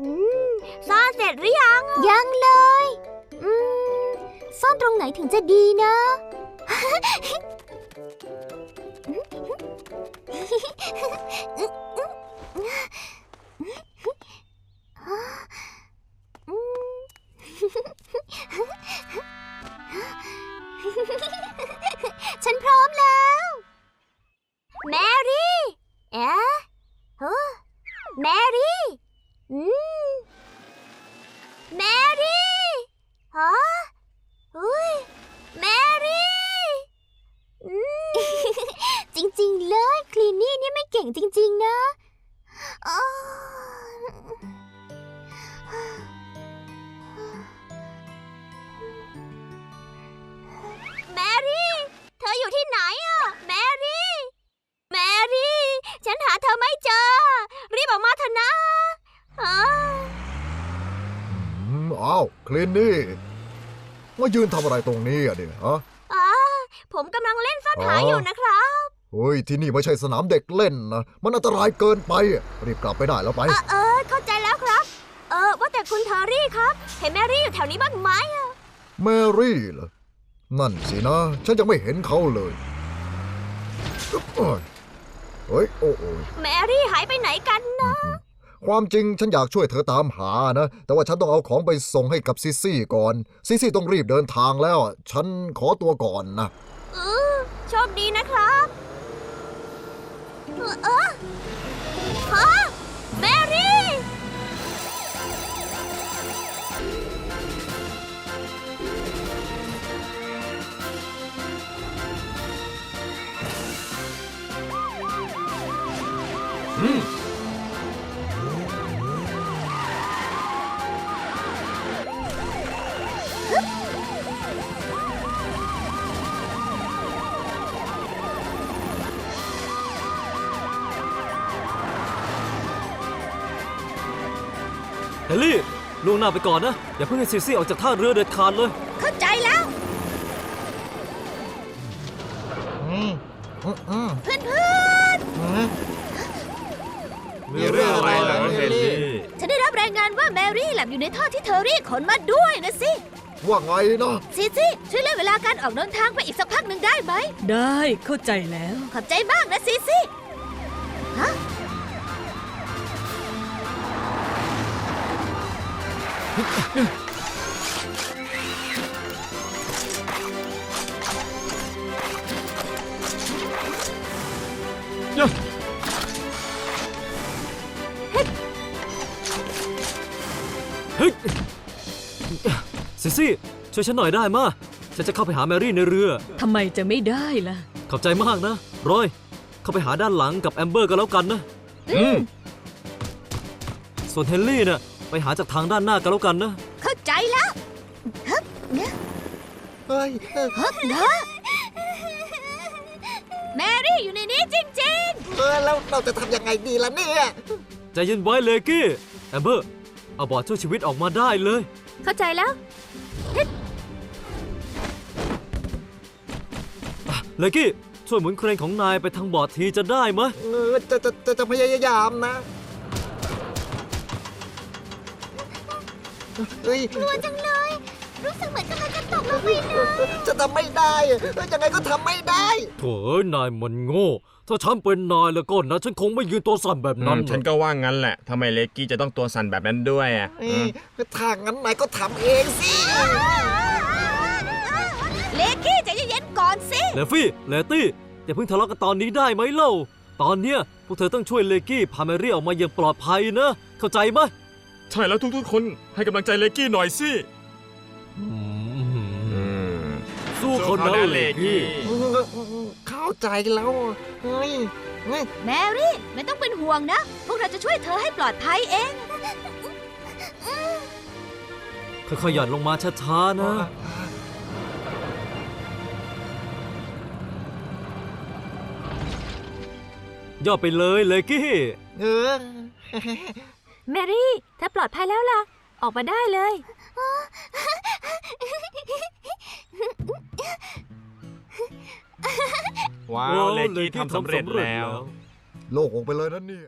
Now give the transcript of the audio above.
อืมซ่อนเสร็จหรือยัง ยังเลย อืม ซ่อนตรงไหนถึงจะดีนะ ฉันพร้อมแล้ว แมรี่ เอ๊ะเฮ้อแมรี่ อืมแมรี่ฮะอุ้ยแมรี่อืม จริงๆ เลย คลีนนี่นี่ไม่เก่งจริง ๆ นะอ้าวแมรี่ เธออยู่ที่ไหนอะแมรี่ แมรี่ ฉันหาเธอไม่เจอ รีบออกมาเถอะนะ อืมอ้าวคลินนี่มายืนทำอะไรตรงนี้อะเนี่ยฮะอ่าผมกำลังเล่นซ่อนหาอ๋อออ ยู่นะครับ เฮ้ยที่นี่ไม่ใช่สนามเด็กเล่นนะมันอันตรายเกินไปอะรีบกลับไปได้แล้วไป เออเออเข้าใจแล้วครับ เออว่าแต่คุณเทอรี่ครับ เห็นแมรี่อยู่แถวนี้บ้างไหมอะแมรี่เหรอ นั่นสินะ ฉันยังไม่เห็นเขาเลยเอ้ยเฮ้ยโอ้โอ้ยแมรี่หายไปไหนกันนะ ความจริงฉันอยากช่วยเธอตามหานะ แต่ว่าฉันต้องเอาของไปส่งให้กับซิซี่ก่อน ซิซี่ต้องรีบเดินทางแล้ว ฉันขอตัวก่อนนะเออโชคดีนะครับเออเออฮะแมรี่เฮลลี่ล่วงหน้าไปก่อนนะ อย่าเพิ่งให้ซิซี่ออกจากท่าเรือเด็ดขาดเลย เข้าใจแล้วเพื่อนมีเรื่องอะไรเหรอเฮลลี่ ๆฉันได้รับรายงานว่าแมรี่หลับอยู่ในท่อที่เทอรี่ขนมาด้วยนะสิว่าไงนะซีซี่ช่วยเลื่อนเวลาการออกเดินทางไปอีกสักพักหนึ่งได้ไหม ได้เข้าใจแล้ว ขอบใจมากนะซีซี่ฮะ ซิซี่ช่วยฉันหน่อยได้มะฉันจะเข้าไปหาแมรี่ในเรือ ทำไมจะไม่ได้ล่ะ ขอบใจมากนะรอย เข้าไปหาด้านหลังกับแอมเบอร์ก็แล้วกันนะ อืม ส่วนเฮนรี่น่ะ ไปหาจากทางด้านหน้าก็แล้วกันนะ เข้าใจแล้วเฮ้ยฮะนะแมรี่อยู่ในนี้จริงเออแล้วเราจะทำยังไงดีล่ะเนี่ย ใจเย็นไว้เลกี้แอมเบอร์เอาบอร์ดช่วยชีวิตออกมาได้เลย ๆ เข้าใจแล้ว เลกี้ช่วยหมุนเครนของนายไปทางบอร์ดทีจะได้ไหมเออจะจะจะจะพยายามนะ เฮ้ยกลัวจังเลย รู้สึกเหมือนกำลังจะตกลงไปเลยจะทำไม่ได้เออยังไงก็ทำไม่ได้ โถ่เอ้ยนายมันโง่ ถ้าฉันเป็นนายแล้วก็นะฉันคงไม่ยืนตัวสั่นแบบอืนั้นมฉันก็ว่างั้นแหละทำไมเลกกี้จะต้องตัวสั่นแบบนั้นด้วยอะเอ้ยถ้างั้นนายก็ทำเองสิเลกี้ใจเย็นๆก่อนสิ เลฟี่เลตี้อย่าเพิ่งทะเลาะกันตอนนี้ได้ไหมเล่า ตอนเนี้ยพวกเธอต้องช่วยเลกี้พาแมรี่ออกมาอย่างปลอดภัยนะ เข้าใจไหม ใช่แล้วทุกๆ คนให้กำลังใจเลกกี้หน่อยสิ สู้คนนะเลกี้เออเข้าใจแล้วเฮ้ยเฮ้ยแมรี่ไม่ต้องเป็นห่วงนะ พวกเราจะช่วยเธอให้ปลอดภัยเอง ค่อยๆหย่อนลงมาช้าๆนะ ย่อไปเลยเลกี้ เออ แมรี่เธอปลอดภัยแล้วล่ะ ออกมาได้เลย ว้าว เลกกี้ทำสำเร็จแล้ว โล่งออกไปเลยนะเนี่ย